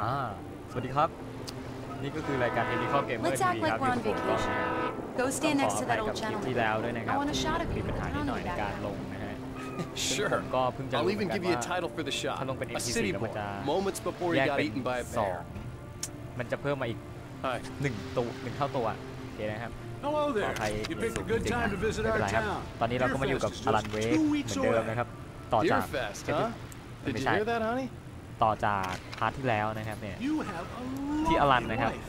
อ่าสวัสดีครับ นี่ก็คือรายการ Technical Gamer Let's TV act ครับ like we're on ที่ผมก็ vacation. ต้ Go อง stand ขอ next อ to ภั that ยกับ old คลิป gentleman. ที่แล้วด้วยนะครับ I want a shot of มี you. ปัญหานิดหน่อยในการลงนะฮะ Sure. ก็เพิ่งจะ I'll รู้เหมือ even นกัน give you ว่า a title for the shot. ถ้าลงเป็น A NPC city แล้วมัน boy, จะ moments before แย he ก got เป็น eaten by a สอง bear. มันจะเพิ่มมาอีก Hi. หนึ่งตัวหนึ่งเท่าตัวโอเคนะครับ Hello ขอ there. อภัย You ใน picked สู a ง good จริง time ๆ to ไม่ visit เป็น our ไรครับ town. ตอนนี้เราก็มาอยู่กับ Deerfest is อลัน just เวก two เหมื weeks อนเดิม away. นะครับ ต่อจาก Deerfest, Did huh? Did Let you me hear try. that, honey? ต่อจากพาร์ทที่แล้วนะครับเนี่ย You have a ที่อลัน lovely นะครับ wife.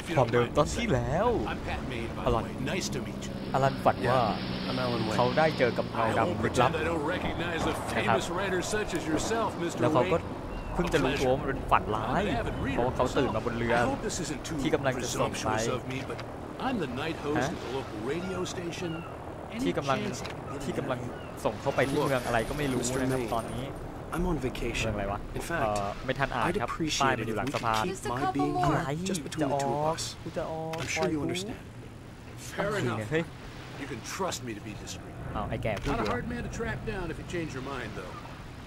If you ความ don't เดิม mind ตอน me ที่ saying. แล้ว I'm Pat Maine, by the Alan. way. Nice to meet you. อลันฝันว่า I'm Alan เขา Wake. ได้เจอกับเงา I won't ดำลึกลับ pretend I don't recognize a famous writer such as yourself, Mr. แล้วเขาก็ Wake. เพิ่งจะรู้ตัวว่ามันเป็นฝันร้าย I'm an avid เพราะ reader ว่าเขาตื่น myself. มาบนเรือ I hope this isn't too ที่กำลังจะส่งไป presumptuous of me, but I'm the night host Huh? at the local radio station. Any ที่กำลัง chance of getting ที่กำลัง out? ส่งเขาไปที่เมืองอะไรก็ไม่รู้ Mr. นะครับ Maine ตอนนี้ I'm on เมือง vacation. อะไรวะ In เอ่อ fact, ไม่ทันอ่าน I'd ครับป้าย appreciate มัน it อยู่ if หลัง we สะ could พาน keep Just a my couple being more. อะไร here just จะ between อ the two อ of ก us. กูจะออก I'm sure you ปล่อยกู understand. Fair จริง enough. เนี่ยเฮ้ย You can trust me to be discreet. เอาไอ้แก่พูด Not อยู่ a hard man to track down if you change your mind, though.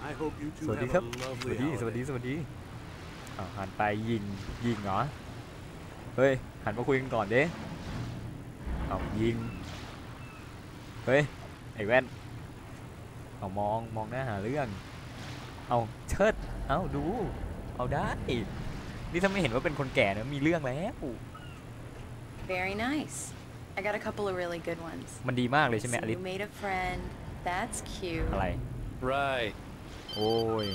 I hope you ส two วัสดี have ครับ a ส lovely วัสดี สวัสดี holiday. สวัสดีอ้าวหันไปยิง ยิงเหรอ เฮ้ย หันมาคุยกันก่อนเด้เอายิง เฮ้ย ไอ้แว่นเอามอง มองหน้าหาเรื่อง เอาเชิด เอาดู เอาได้ นี่ถ้าไม่เห็นว่าเป็นคนแก่เนี่ยมีเรื่องแล้ว Very nice. I got a couple of really good ones. มันดีมากเลยใช่ไหม So อลิส you made a friend. That's cute. อะไร Right. โอ้ย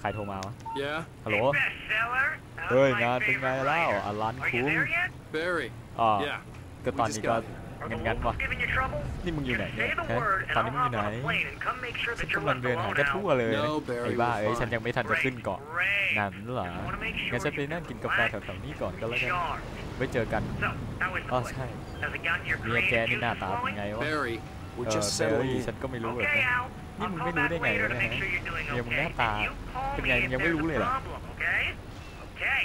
ใครโทรมาวะ Yeah? ฮัลโหล Bestseller? How's เฮ้ย my งานเป็นไง favorite เล่า writer? อลัน Are คุ you ง there yet? Barry. อ่า Yeah. ก็ตอนนี้ก็ Are เงิ the นกัน locals วะ giving you trouble? นี่มึงอยู่ไหน Just เนี่ย say the ฮะ word ตอน and นี้ I'll มึงอยู่ hop ไหน on a plane and come make sure ฉัน that you're กำลัง left เดินหา alone แค่ now. ทั่วเลยนะ No, Barry, ไอ้บ้า we're เอ้ย fine. ฉันยังไม่ทันจะ Great, ขึ้นเกาะ great. งั้นเหรอ I wanna make sure งั้นฉันไป you นั่ง can กินกาแฟ relax แถวๆนี้ก่อนก็แล้วกัน Sharp. ไว้เจอกัน So, how is the อ๋อ place? ใช่ Has it gotten your เมียแก creative นี่หน้า juices ตาเป็น flowing? ไงวะ Barry, เอ we're อ just เบล settling ลี่ in. ฉันก็ไม่รู้เลย Okay, นะ Al. นี่ I'll มึง call ไม่รู้ back ได้ไง later วะ to เนี่ย make ฮะ sure you're doing เมียมึงห okay. น้าตา And you call เป็น me ไง if มึงยังไม่ there's รู้ a เลยเหรอ problem, okay? Okay.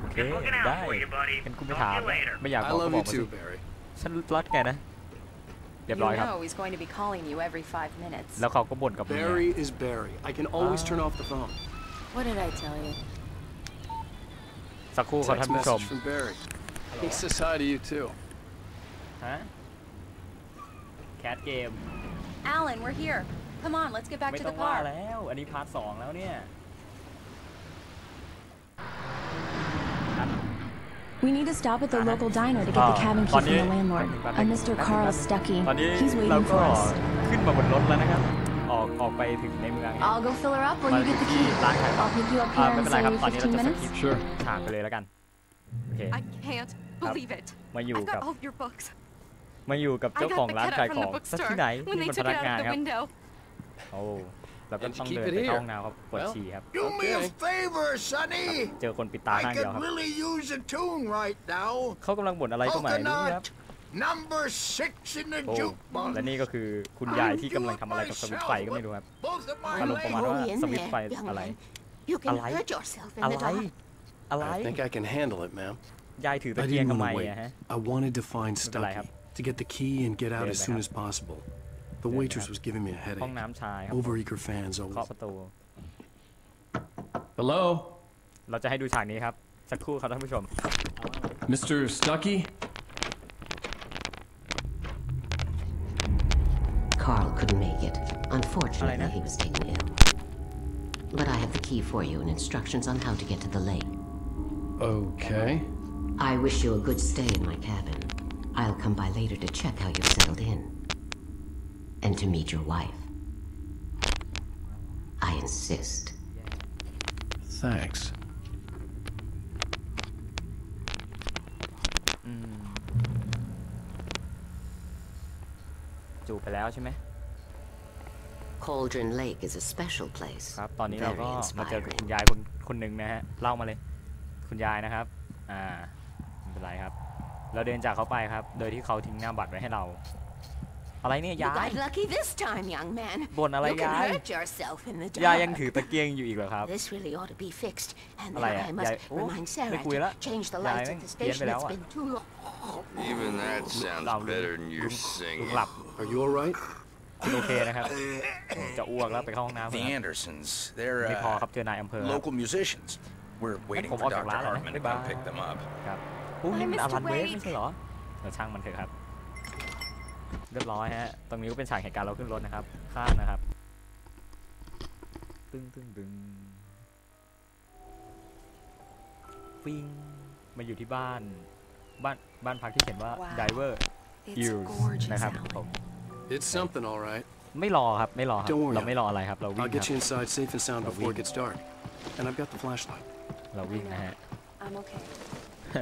โอเค Just looking out ได้ for you, buddy. งั้นกูไม่ Talk ถาม to you later. ไม่อยาก I บอกก็ love บอ you กมาสิ too, Barry. ฉันรักแกนะ เรียบ You ร้อยครับ know he's going to be calling you every five minutes. แล้วเขาก็บ่นกับเมีย Barry is Barry. I can always turn off the phone. What did I tell you? สักครู่ครับ Text ท่านผู้ชม message from Barry. He says hi to you too. ฮะ แคทเกม Alan, we're here. Come on, let's get back ไม่ to ต้อ the งว่า car. แล้ว อันนี้พาร์ทสองแล้วเนี่ย We need to stop at the Uh-huh. local diner to get Ah, the cabin key tao from the nhớ- landlord. bạn A hãy- Mr. bạn- Carl bạn- Stuckey. ตอนนี้ He's เรา waiting ก็ for us. ขึ้นมาบนรถแล้วนะครับ ออกออกไปถึงในเมือง I'll go fill her up when you get the ที่ key. ร้านขายของ I'll pick you up อ่า here ไม่ in เป็นไรครับ say ตอนนี้เรา 15 จะส minutes. กิป Sure. ฉากไปเลยแล้วกัน โอเค I can't believe it. มาอยู่ I กับ got all of your books. มาอยู่กับ I เจ้าของ got ร้าน the ขาย cat ข from อง the สัก bookstore ที่ไหน when นี่ they มันพ took นั it กงาน out of ค the รับ window. โอ้ แล้วก็ And you ต้อง keep เดิน it ไป here. เข้าห้องน้ำครับปวด Well, ฉี่ครับ Do me a Okay. favor, Sonny. เจอคนปิดตาข้าง I เดียว could ครับ really use a tune right now. เขากำลังบ่นอะไรก็หมายรู้ครับ Coconut, number six in the โอ้ jukebox. และนี่ก็คือคุณยายที่กำลังทำอะไรกับสวิตช์ไฟก็ไม่รู้ครับ Both of อารม my ณ์ประมาณ legs. ว่าสวิตช์ไฟอะไร You can can Alive? hurt yourself in อะไร the dark. อะไร I think I can handle it, ma'am. ยายถือตะ I เกียง didn't ทำไม want to wait. อะฮะ I wanted to find Look at Stucky that. to get the key and get out Good, as soon man. as possible. The Good, waitress man. was giving me a ห้อง headache. น้ำชายครับ Overeager fans เคาะ always. ประตู Hello, เราจะให้ดูฉากนี้ครับ สักครู่ครับท่านผู้ชม Mr. Stuckey? Carl couldn't make it. Unfortunately, Elena? he was taken ill. But I have the key for you and instructions on how to get to the lake. Okay. I wish you a good stay in my cabin. I'll come by later to check how you've settled in. And to meet your wife. I insist. Thanks. อืมจูบไปแล้วใช่ไหม Cauldron Lake is a special place. ครับ ตอนนี้เรา Very ก็มาเจอกับ inspiring. คุณยายคนคนหนึ่งนะฮะ เล่ามาเลย คุณยายนะครับ อ่า ไม่เป็นไรครับ เราเดินจากเขาไปครับ โดยที่เขาทิ้งหน้าบัตรไว้ให้เรา อะไรเนี่ย You ยาย got lucky this time, young man. บ่นอะไร You can ยาย hurt yourself in the ยายยัง dark. ถือตะเกียงอยู่อีกเหรอครับ This really ought to be fixed. And อะไร then อะ I ยาย must โอ้ remind ไม่ Sarah คุยแล้ว to change the ยาย lights แม่ง at the เพี้ยนไป station. แล้ว It's อะ been too long. Even that sounds Lão lưng- better than your lưng- lưng singing. lặp Are you alright? คุณโอเคนะครับผมจะอ้วกแล้วไปเข้าห้องน้ำก่อน The ครับ Andersons. They're ไม่พอ uh, ครับเจอนายอำเภอครับ local musicians. We're waiting Come for on, Dr. Lala. Hartman to come Goodbye. pick them up. ครับอุ้ย Hi, นี่มัน Mr. อารันเวฟ Wade ไม่ใช่เหรอเดี๋ยวช่างมันเถอะครับ เรียบร้อยฮะ ตรงนี้ก็เป็นฉากเหตุการณ์เราขึ้นรถนะครับ ข้ามนะครับ ตึ้งตึ้งตึ้งฟิงมาอยู่ที่บ้าน บ้าน บ้านพักที่เขียนว่า Wow. Diver It's Ears gorgeous, นะครับ Alan. ผม It's something, all right. ไม่รอครับ ไม่รอครับ Don't worry. เราไม่รออะไรครับ เราวิ่ I'll ง get ค you รับ inside safe and sound I'll before it wing. gets dark. And I've got the flashlight. เราวิ่งนะฮะ I'm okay.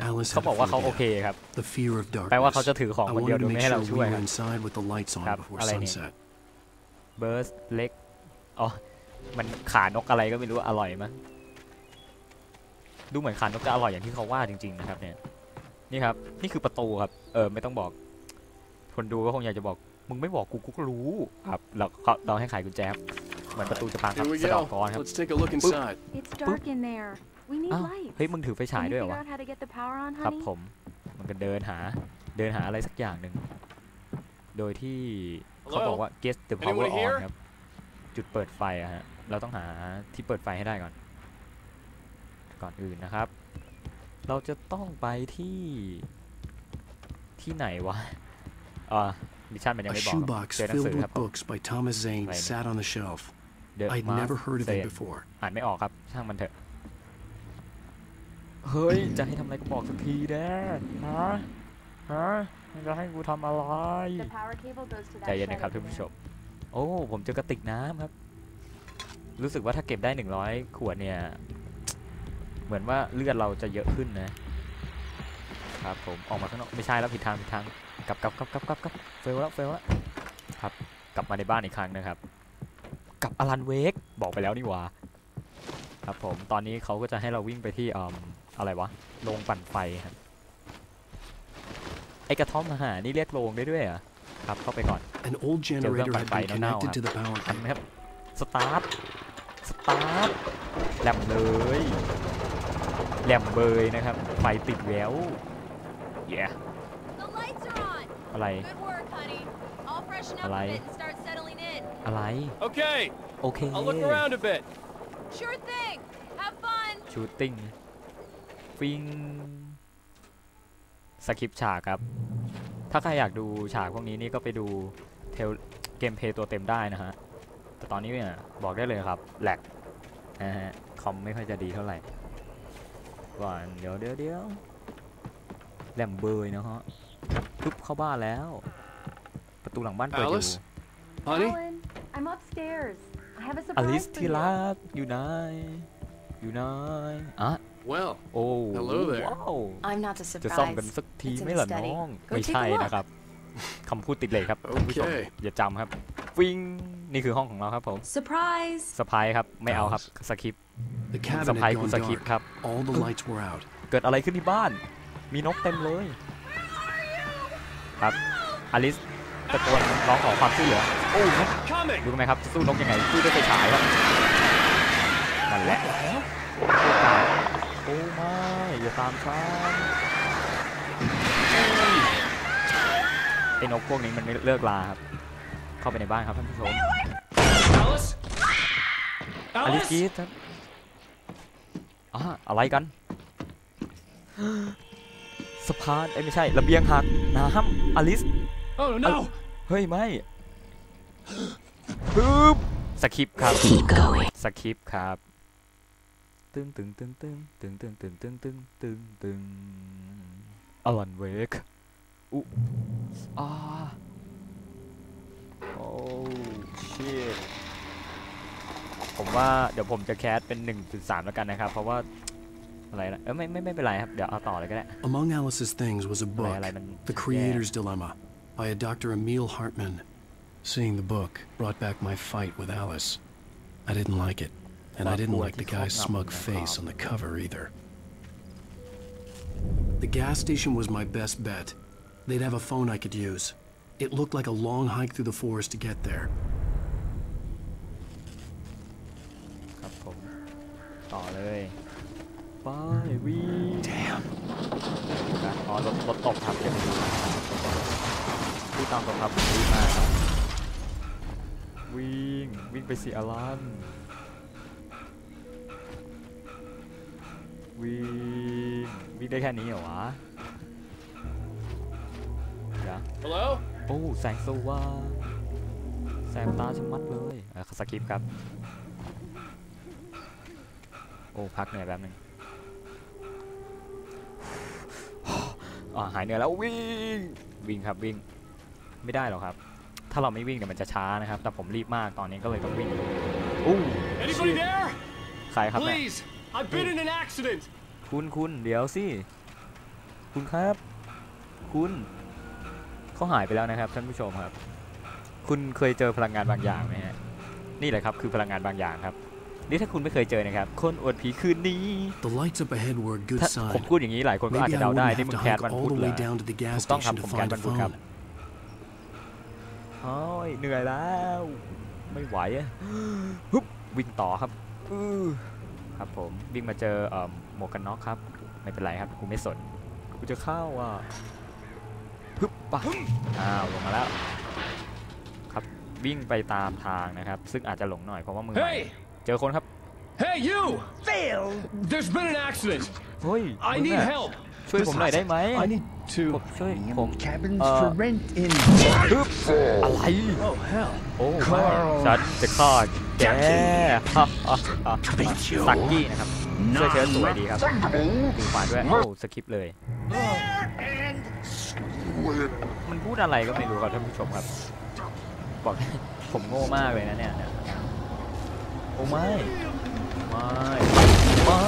Alice เขา had บ a อกว่าเขาโอ phobia. เคครับ The fear of แปลว่า darkness. เขาจะถือของ I คนเดียว wanted โด to ยไม่ make ให้เรา sure ช่วย we ค were รับ inside with the lights on ครับ, before อะไรเนี่ย sunset. เบิร์สเล็กอ๋อมันขานกอะไรก็ไม่รู้อร่อยมั้งดูเหมือนขานกจะอร่อยอย่างที่เขาว่าจริง ๆ นะครับ เนี่ย นี่ครับ นี่คือประตูครับ เออไม่ต้องบอก คนดูก็คงอยากจะบอก มึงไม่บอกกูกูก็รู้ครับเราเขาเราให้ไขกุญแจครับเหมือนประตูจะพังครับ Here we สะเดอก go. กอนครับ Let's take a look inside. It's dark in there. We need อ้าว lights. เฮ้ยมึงถือไฟฉาย Can ด้วย you เหรอ figure วะ out how to get the power on, ครับ honey? ผมมันก็เดินหาเดินหาอะไรสักอย่างหนึ่งโดยที่เขาบอกว่า get the power Anyone on here? ครับจุดเปิดไฟอะฮะเราต้องหาที่เปิดไฟให้ได้ก่อน ก่อนอื่นนะครับ เราจะต้องไปที่ที่ไหนวะอ่ามิชชั่นมันยัง A ไม่บอกครับ shoebox เจอหนัง filled สือ with ครับผม books by Thomas Zane Right. sat on the shelf. The I'd Mask never heard of it Zane before. อ่านไม่ออกครับช่างมันเถอะ เฮ้ย จะให้ทำอะไรก็บอกสักทีแน่ฮะ ฮะมึงจะให้กูทำอะไร The power cable goes to ใจ that เย็น shed นะครับ over ท่านผู้ช there. มโอ้ ผมเจอกระติกน้ำครับ รู้สึกว่าถ้าเก็บได้ 100 ขวดเนี่ย เหมือนว่าเลือดเราจะเยอะขึ้นนะ ครับผม ออกมาข้างนอก ไม่ใช่แล้วผิดทางผิดทาง กลับกลับกลับกลับกลับกลับเฟลแล้วเฟลแล้วครับ กลับมาในบ้านอีกครั้งนะครับ กับอลันเวก บอกไปแล้วนี่หว่า ครับผม ตอนนี้เขาก็จะให้เราวิ่งไปที่อืม อะไรวะโรงปั่นไฟครับไอกระท่อมอาหารนี่เรียกโรงได้ด้วยเหรอครับเข้าไปก่อน An old generator had Bye, been no, no, connected to the power ทัน grid. ไหมครับสตาร์ทสตาร์ทแหลมเลยแหลมเบยนะครับ ไฟติดแล้วเย้ The lights are on. อะไร Good work, honey. I'll freshen up a Alright. bit and start settling in. อะไร Okay, โอเค I'll look around a bit. Sure thing. Have fun. ชูตติ้ง ฟิงสคริปต์ฉากครับ ถ้าใครอยากดูฉากพวกนี้นี่ก็ไปดูเทลเกมเพลย์ตัวเต็มได้นะฮะ แต่ตอนนี้เนี่ยบอกได้เลยครับแหลกนะฮะคอมไม่ค่อยจะดีเท่าไหร่ก่อนเดี๋ยวเดี๋ยวเดี๋ยวแหลมเบยนะฮะทุบเข้าบ้านแล้ว ประตูหลังบ้านเปิดอยู่ Alice? Honey? Alan, I'm upstairs. I have a อ surprise ลิส for ที่ you. รักอยู่ไหนอยู่ไหนอะ Well, โอ้ Hello there. ว้าว I'm not a จะซ่อม surprise. กันสักที It's in ไหม่ the ล่ะ study. น้อง Go ไม่ take a ใช่ look. นะครับคำพูดติดเลยครับคุณผู้ชม Okay. อย่าจำครับฟิงนี่คือห้องของเราครับผม Surprise. สปายครับ ไม่เอาครับสคริปต์ the ส cabin ปาย had คุณ gone สคริป dark. ต์ครับ All the lights were out. เกิดอะไรขึ้นที่บ้าน มีนกเต็มเลย ครับอลิสตะโกนร้องขอความช่วยเหลือโอ้นก Coming. รู้ไหมครับจะสู้นกยังไงสู้ด้วยไฟฉายครับนั่นแหละโอ้ตาย โอ้ไม่อย่าตามฉันไอ้นกพวกนี้มันไม่เลิกลาครับ เข้าไปในบ้านครับท่านผู้ชม Alice? อลิส Alice? กรีดครับอ่าอะไรกัน สะพานเอ้ยไม่ใช่ ระเบียงหักน้ำอลิส Oh no! เฮ้ย ไม่ปึ๊บสคริปต์ครับ Keep going. สคริปต์ครับ ตึงตึงตึงตึงตึงตึงตึงตึงตึงตึงตึงอลันเวกอุอ่าโอ้ชิตผมว่าเดี๋ยวผมจะแคสเป็น 1.3 แล้วกันนะครับ เพราะว่า อะไรนะ เออไม่ไม่ไม่เป็นไรครับ เดี๋ยวเอาต่อเลยก็ได้ Among Alice's things was a book, Well, I mean, The Creator's Dilemma, by a Dr. Emil Hartman. Seeing the book brought back my fight with Alice. I didn't like it, and I didn't like the guy's smug face on the cover either. The gas station was my best bet. They'd have a phone I could use. It looked like a long hike through the forest to get there. ครับผม ต่อเลยไปวิ่ง Damn. อ๋อรถรถตกครับเดี๋ยวไปดูพูดตามตรงครับวิ่งมากครับวิ่ง วิ่งไปสิอลัน วิ่งวิ่งได้แค่นี้เหรอวะเดี๋ยว Hello? โอ้แสงสว่างแสบตาชะมัดเลยเออสกิปครับ โอ้ พักเหนื่อยแป๊บนึงอ่าหายเหนื่อยแล้ววิ่งวิ่งครับวิ่งไม่ได้หรอกครับ ถ้าเราไม่วิ่งเดี๋ยวมันจะช้านะครับ แต่ผมรีบมากตอนนี้ก็เลยต้องวิ่งอู้ Anybody there? ใครครับเนี่ย Please! I've been in an accident! คุณคุณเดี๋ยวสิ คุณครับ คุณเขาหายไปแล้วนะครับท่านผู้ชมครับ คุณเคยเจอพลังงานบางอย่างไหมฮะ นี่แหละครับคือพลังงานบางอย่างครับ นี่ถ้าคุณไม่เคยเจอนะครับคนอวดผีคืนนี้ The lights up ahead were a good ถ้าผม sign. พูดอย่างนี้หลายคนก็อาจ Maybe จะ I เดาได้ wouldn't นี่ have มึ to งแคส hike วัน all พุธ the เหร way อ down to the gas ถูกต้องครับ station ผม to แคส find วั a นพุธครับ phone. โอ้ยเหนื่อยแล้ว ไม่ไหวอะฮึบวิ่งต่อครับอือ ครับผมวิ่งมาเจอเอ่อหมวกกันน็อกครับ ไม่เป็นไรครับกูไม่สนกูจะเข้าอะฮึบปะอ้าวลงมาแล้ว ครับวิ่งไปตามทางนะครับ ซึ่งอาจจะหลงหน่อยเพราะว่ามือใหม่ Hey! เจอคนครับ Hey, you! Phil! There's been an accident! เฮ้ย I มึง need อะ help! ช่วยผมหน่อยได้ไหม I need ผม to ช่วยผม cabins เอ่อ for rent in ฮึบอะไร Oh hell โอ้ไม่ฉันจะฆ่าแกฮ่าฮ่าฮ่าสักกี้นะครับเสื้อเชิ้ตสวยดีครับถือขวานด้วยโอ้สคริปต์เลย มันพูดอะไรก็ไม่รู้ครับท่านผู้ชมครับบอกผมโง่มากเลยนะเนี่ยเนี่ยโอ้ไม่ไม่ไม่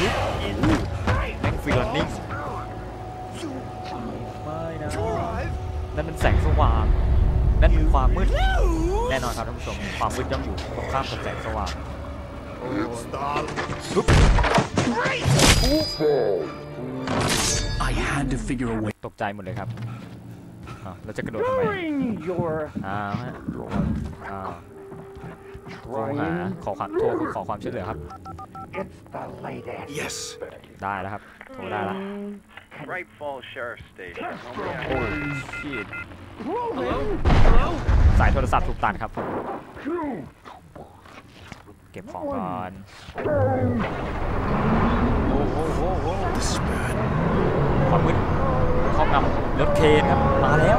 แม่งฟรีลันนิ่งไม่นะนั่นเป็นแสงสว่าง นั่นเป็นความมืด แน่นอนครับท่านผู้ชม ความมืดย่อมอยู่ตรงข้ามกับแสงสว่าง I had to figure a way. ตกใจหมดเลยครับอ้าจะกระโดดทำไมอ้าวฮะอ้าวโทรหาขอความโทรขอความช่วยเหลือครับ it's the latest Yes. ได้แล้วครับโทรได้แล้ว Bright Falls Sheriff Station. โอ้ชิดสายโทรศัพท์ถูกตัดครับผมเก็บของก่อน โอ้โหโอ้โห This is bad. ความมืดครอบงำรถเคนครับ มาแล้ว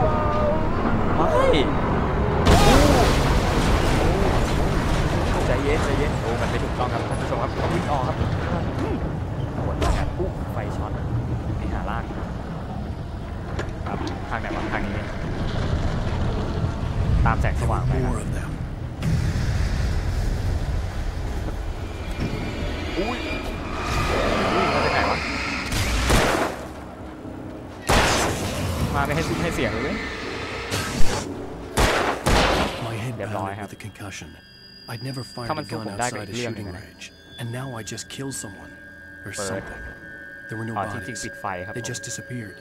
ไม่ concussion. I'd never fired Không a ăn thuốc gun cũng đai outside cái a liềm shooting này này. range, and now I just killed someone or Ơi. something. There were no อ๋อจริง bodies. ๆปิดไฟครับ They ผม just disappeared.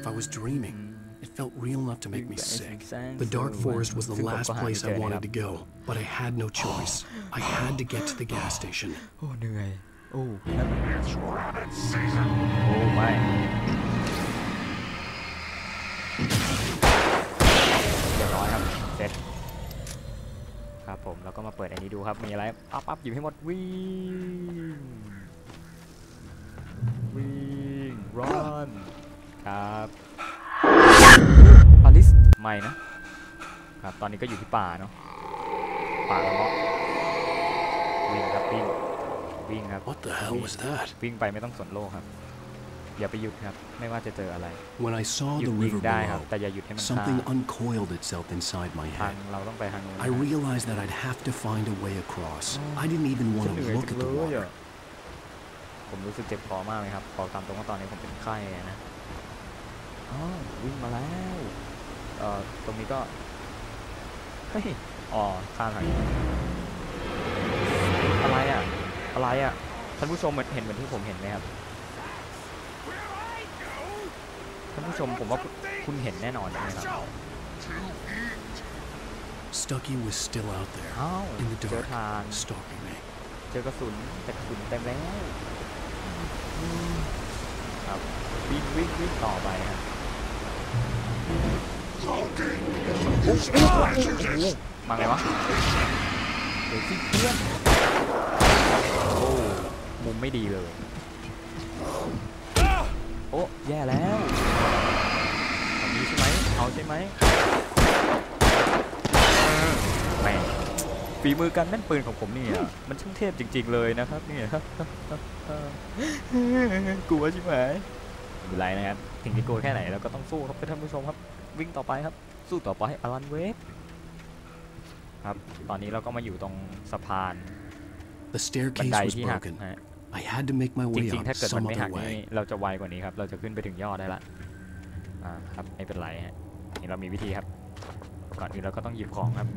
If I was dreaming, it felt real enough to make me Dạ, sick. sáng The dark sớm forest mà. was the Chứ không last có hàng place I chơi này wanted đâu. to go, but I had no choice. I had to get to the gas station. โอ้เหนื่อยโผมแล้วก็มาเปิดอันนี้ดูครับมีอะไรอัพอัพหยิบให้หมดวิ่งวิ่งรอนครับอลิสไม่นะครับตอนนี้ก็อยู่ที่ป่าเนาะป่าละเมาะวิ่งครับวิ่งวิ่งครับ What the hell was that? วิ่งไปไม่ต้องสนโลกครับ อย่าไปหยุดครับไม่ว่าจะเจออะไร When I saw หยุ the ดวิ่ง river ได้ครับ below, แต่อย่าหยุดให้มันฆ่า something uncoiled itself inside my ทาง head. เราต้องไปทางนู้นนะ I realized that I'd have to find a way across. I didn't even ฉั want นเห to นื่อย look จั at ง the เลย water. อะผมรู้สึกเจ็บคอมากเลยครับบอกตามตรงว่าตอนนี้ผมเป็นไข้อะนะอ๋อวิ่งมาแล้วเอ่อตรงนี้ก็เฮ้ยอ๋อข้ามทางนี้อะไรอะอะไรอะท่านผู้ชมเหมือนเห็นเหมือนที่ผมเห็นไหมครับ ท่านผู้ชมผมว่าคุณเห็นแน่นอนใช่ไหมครับ Stucky was still out there, อ้าว in the เจอ dark, ทาง stalking me. เจอกระสุนแต่กระสุนเต็มแล้วอืมครับวิ่งวิ่งวิ่งต่อไปครับมาไงวะดี๋ยวสิเพื่อนโอ้มุมไม่ดีเลย โอ้แย่แล้ว เอาใช่ไหมแหม่ฝีมือการแม่นปืนของผมเนี่ยมันช่างเทพจริง ๆ เลยนะครับเนี่ยกลัวใช่ไหมไม่เป็นไรนะครับถึงจะกลัวแค่ไหนเราก็ต้องสู้ครับท่านผู้ชมครับ วิ่งต่อไปครับ สู้ต่อไปอลันเวฟครับตอนนี้เราก็มาอยู่ตรงสะพาน The บัน staircase ได was ที่หัก broken. นะฮะ I had to make my จ way ริง up ๆถ้าเกิดมัน some ไม่หั other กนี่ way. เราจะไวกว่านี้ครับ เราจะขึ้นไปถึงยอดได้ละอ่าครับไม่เป็นไรฮะ นี่เรามีวิธีครับ ก่อนอื่นเราก็ต้องหยิบของครับ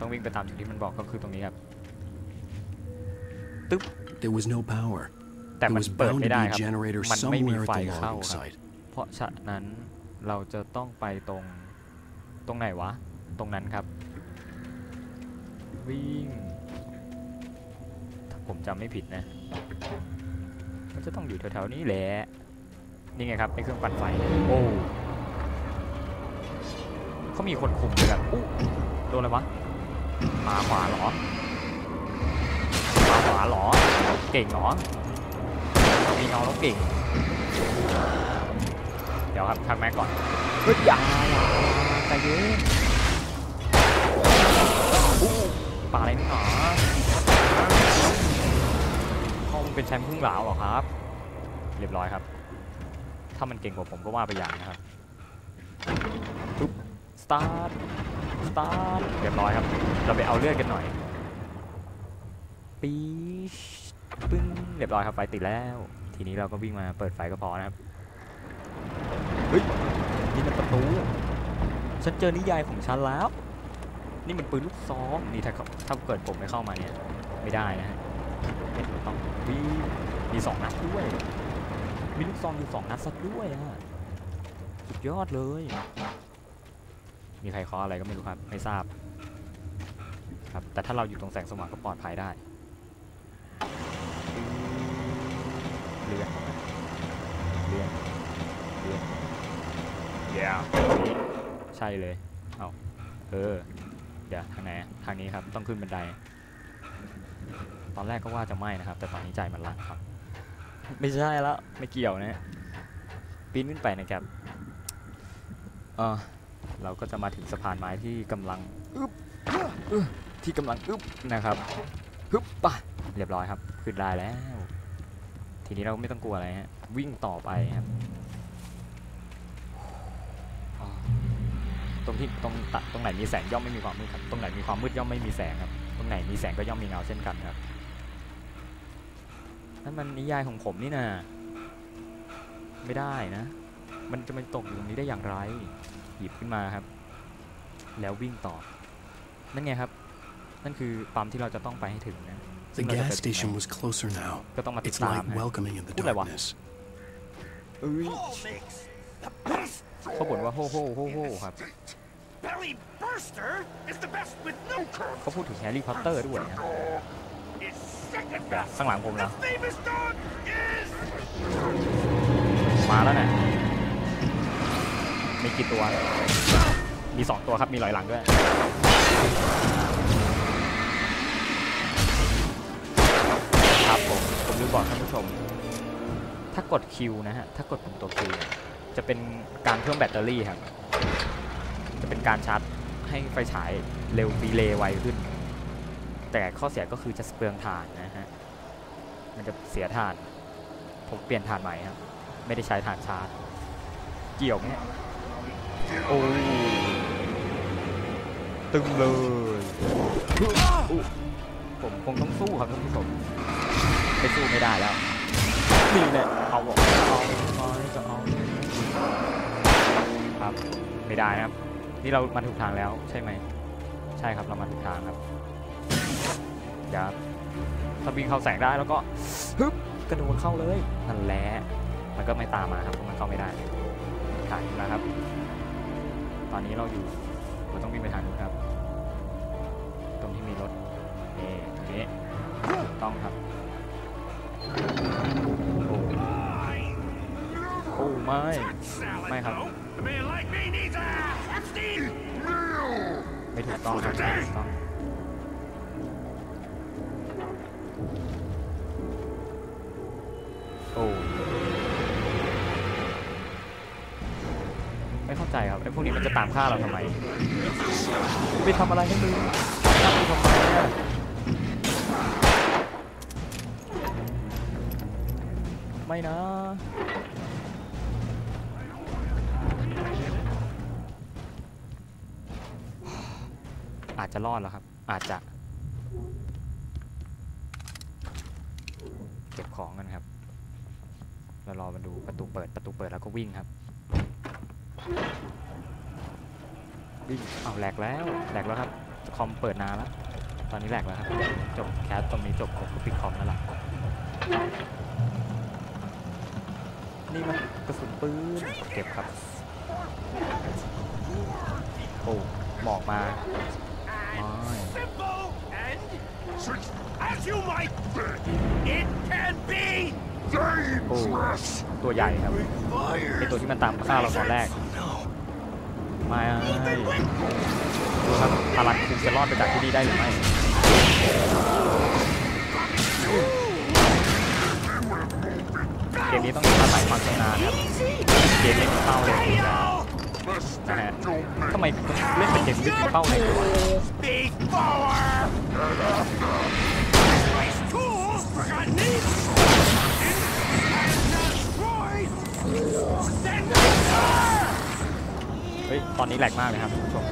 ต้องวิ่งไปตามจุดที่มันบอกก็คือตรงนี้ครับ There was no power. แต่ There มัน was เปิด bound ไม่ to ได้ be ค a รับ generator มันไม่มี somewhere ไฟ at the เข้า logging ครับ site. เพราะฉะนั้นเราจะต้องไปตรงตรงไหนวะ ตรงนั้นครับ วิ่ง ถ้าผมจำไม่ผิดนะ มันจะต้องอยู่แถวๆนี้แหละ นี่ไงครับไอ้เครื่องปั่นไฟ โอ้ เขามีคนคุมเลยครับอู้โดนอะไรวะหมาขวาเหรอหมาขวาเหรอ เก่งเหรอมีเงาแล้วเก่ง เดี๋ยวครับทักแม็กก่อนเฮ้ยอย่าอย่าใจเย็นอู้ปลาอะไรนี่หนาพ่อมันเป็นแชมป์พึ่งหลาวเหรอครับ เรียบร้อยครับ ถ้ามันเก่งกว่าผมก็ว่าไปอย่างนะครับปุ๊บส ตาร์ทสตาร์ทเรียบร้อยครับ เราไปเอาเลือดกันหน่อย ปีชปึ้งเรียบร้อยครับไฟติดแล้ว ทีนี้เราก็วิ่งมาเปิดไฟก็พอนะครับ เฮ้ยนี่มันประตู ฉันเจอนิยายของฉันแล้ว นี่มันปืนลูกซองนี่ถ้าเขาถ้าเกิดผมไม่เข้ามาเนี่ย ไม่ได้นะฮะไม่ต้องวิ่งมีสองนัดด้วย มีลูกซองอยู่สองนัดซะด้วยอะสุดยอดเลย มีใครเคาะอะไรก็ไม่รู้ครับไม่ทราบครับแต่ถ้าเราอยู่ตรงแสงสว่างก็ปลอดภัยได้เลื่อนเลื่อนเลื่อนเดี๋ยวใช่เลยเอาเออเดี๋ยวทางไหนทางนี้ครับต้องขึ้นบันได ตอนแรกก็ว่าจะไม่นะครับ แต่ตอนนี้ใจมันรักครับ ไม่ใช่แล้วไม่เกี่ยวนะปีนขึ้นไปนะครับเออ เราก็จะมาถึงสะพานไม้ที่กำลังอึบอึ๊บที่กำลังอึบนะครับฮึบปะเรียบร้อยครับขึ้นได้แล้ว ทีนี้เราไม่ต้องกลัวอะไรฮะวิ่งต่อไปครับอ๋อตรงที่ตรงตัดตรงไหนมีแสงย่อมไม่มีความมืดครับตรงไหนมีความมืดย่อมไม่มีแสงครับ ตรงไหนมีแสงก็ย่อมมีเงาเช่นกันครับนั่นมันนิยายของผมนี่นะไม่ได้นะ มันจะมาตกอยู่ตรงนี้ได้อย่างไร หยิบขึ้นมาครับ แล้ววิ่งต่อ นั่นไงครับ นั่นคือปั๊มที่เราจะต้องไปให้ถึงนะ The ซึ่งเราจะ gas ไปถึง station ไหน was closer now. ก็ต้องมาติด Its ตาม light ฮะ welcoming in the พูดอะไรวะ darkness. เอ้ยเขาบ่นว่าโฮโฮโฮโฮครับ Belly burster is the best with no curve. เขาพูดถึงแฮร์รี่พอตเตอร์ด้วยนะ Is second เดี๋ยว best. ข้างหลังผมนะ Famous dog is มาแล้วนะ มีกี่ตัว มีสองตัวครับ มีหลอยหลังด้วย ครับผม ผมลืมบอกท่านผู้ชม ถ้ากดคิวนะฮะ ถ้ากดปุ่มตัวคิวจะเป็นการเพิ่มแบตเตอรี่ครับ จะเป็นการชาร์จให้ไฟฉายเร็วดีเลย์ไวขึ้น แต่ข้อเสียก็คือจะเปลืองถ่านนะฮะ มันจะเสียถ่าน ผมเปลี่ยนถ่านใหม่ครับ ไม่ได้ใช้ถ่านชาร์จ เกี่ยวเนี่ย โอ้ยตึงเลยอุ๊ยผมคงต้องสู้ครับท่านผู้ชมไม่สู้ไม่ได้แล้วนี่แหละเอาบอกเอาเอาจะเอาครับไม่ได้นะครับ นี่เรามาถูกทางแล้วใช่ไหมใช่ครับเรามาถูกทางครับเดี๋ยวถ้าวิ่งเข้าแสงได้แล้วก็ฮึบกระโดดเข้าเลยนั่นแหละมันก็ไม่ตามมาครับเพราะมันเข้าไม่ได้ถ่ายนะครับ ตอนนี้เราอยู่เราต้องวิ่งไปทางนู้นครับ ตรงที่มีรถนี่ตรงนี้ถูกต้องครับโอ้โอ้ไม่ไม่ครับ A man like me needs a Epstein. ไม่ถูกต้องครับไม่ถูกต้อง วกนี้มันจะตามฆ่าเราทำไมไปทำอะไรให้มึงฆ่ามึงทำไมอะไม่นะอาจจะรอดแล้วครับ อาจจะ เก็บของกันครับเรารอมาดูประตูเปิดประตูเปิดแล้วก็วิ่งครับ วิ่งเอาแหลกแล้วแหลกแล้วครับคอมเปิดนานแล้วตอนนี้แหลกแล้วครับจบแคสตรงนี้จบผมก็ปิดคอมแล้วล่ะนี่มันกระสุนปืนเก็บครับโอ้หมอกมาไม่ Simple and tricky as you might think. It can be โอ้ตัวใหญ่ครับไอตัวที่มันตามฆ่าเราตอนแรก ไม่ดูครับพารันคุณจะรอดไปจากที่นี่ได้หรือไม่เกมนี้ต้องอาศัยความชำนาญครับเกมไม่มีเป้าเลยนะฮะทำไมเล่นเป็นเกมที่มีเป้าในตัว เฮ้ย ตอนนี้แหลกมากเลยครับผู้ชม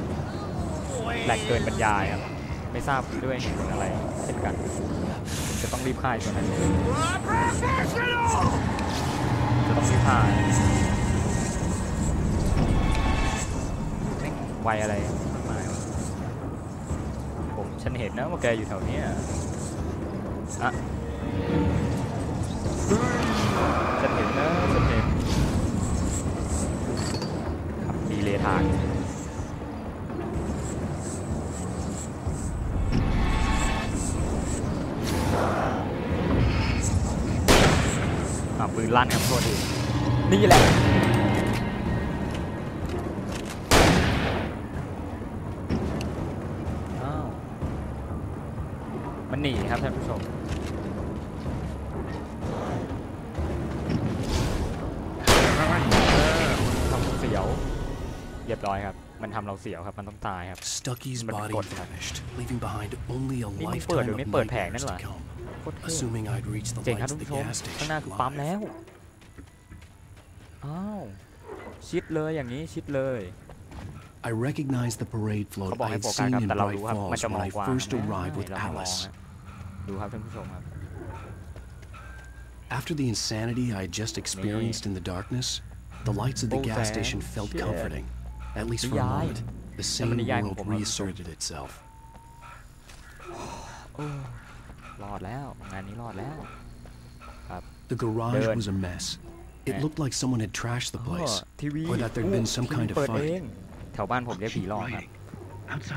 แหลกเกินบรรยายครับ ไม่ทราบด้วยเหตุผลอะไรเช่นกัน จะต้องรีบฆ่าไอ้ตัวนั้นจะต้องรีบฆ่าแม่งไวอะไรมากมายวะผมฉันเห็นนะว่าแกอยู่แถวนี้ยอะฉันเห็นนะฉันเห็นขับดี เลทางอาปืนลั่นครับโทษทีนี่แหละมันหนีครับท่านผู้ชม เรียบร้อยครับ มันทำเราเสียวครับ มันต้องตายครับ Stucky's But body God. vanished, leaving behind only a นี่มึงเปิด lifetime เดี๋ยว of นี้เปิดแผงนั่ nightmares นเหร to อ come. โคตรเท่ Assuming I'd reached the เจ๋งครับ lights ท่า of น the ผู้ชม gas ข้างหน้า station คือปั๊มแล้ว alive. อ้าว ชิดเลยอย่างนี้ชิดเลย I recognized the parade เขา float บอก I ให้ had โฟกัส seen ครับ in แต่เรา Bright รู้ครับมัน Falls จะม when อง I กว้าง first นะ arrived with เราไม่มอง Alice. ฮะดูครับท่านผู้ชมครับ After the insanity I had just experienced in the darkness, the lights of the Oh, gas thank station felt shit. comforting. At least for a Yeah. moment, the Yeah, sane but yeah, world ผมว่า reasserted itself. รอดแล้วงานนี้รอดแล้วครับ The garage Good. was a mess. It Eh. looked like someone had trashed the อ๋อ place, ทีวี or that there'd been some ทีวี kind of เปิดเอ fight. งแถวบ้านผมเรียกผีหลอกครับ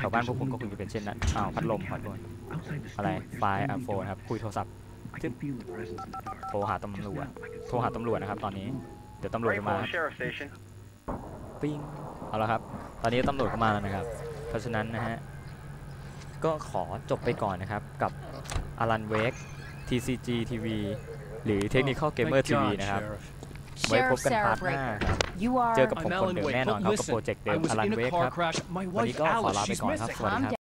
แถวบ้านพวกคุณก็คงจะเป็นเช่นนั้นอ้าวพัดลมพัดลมอะไรไฟล์อัลโฟนครับคุยโทรศัพท์จึ๊บโทรหาตำรวจโทรหาตำรวจนะครับตอนนี้เดี๋ยวตำรวจ Great จะมา Falls Sheriff Station. ปิ้งเอาละครับ ตอนนี้ตำรวจเข้ามาแล้วนะครับ เพราะฉะนั้นนะฮะ ก็ขอจบไปก่อนนะครับกับอลันเวก TCG TV หรือ Technical Gamer TV นะครับ ไว้พบ Sheriff กันพาร์ Sarah ทหน้า Breaker. ครับ You เจอ are กับผม I'm คน Alan เดิม Wake, แน่นอน but ครับกับ listen, โปรเจกต์เดิ I ม was อลัน in a เวก car ครับ crash. My วันนี้ wife ก็ขอ Alice, ลาไป she's ก่อนครับ missing. สวัสดีครับ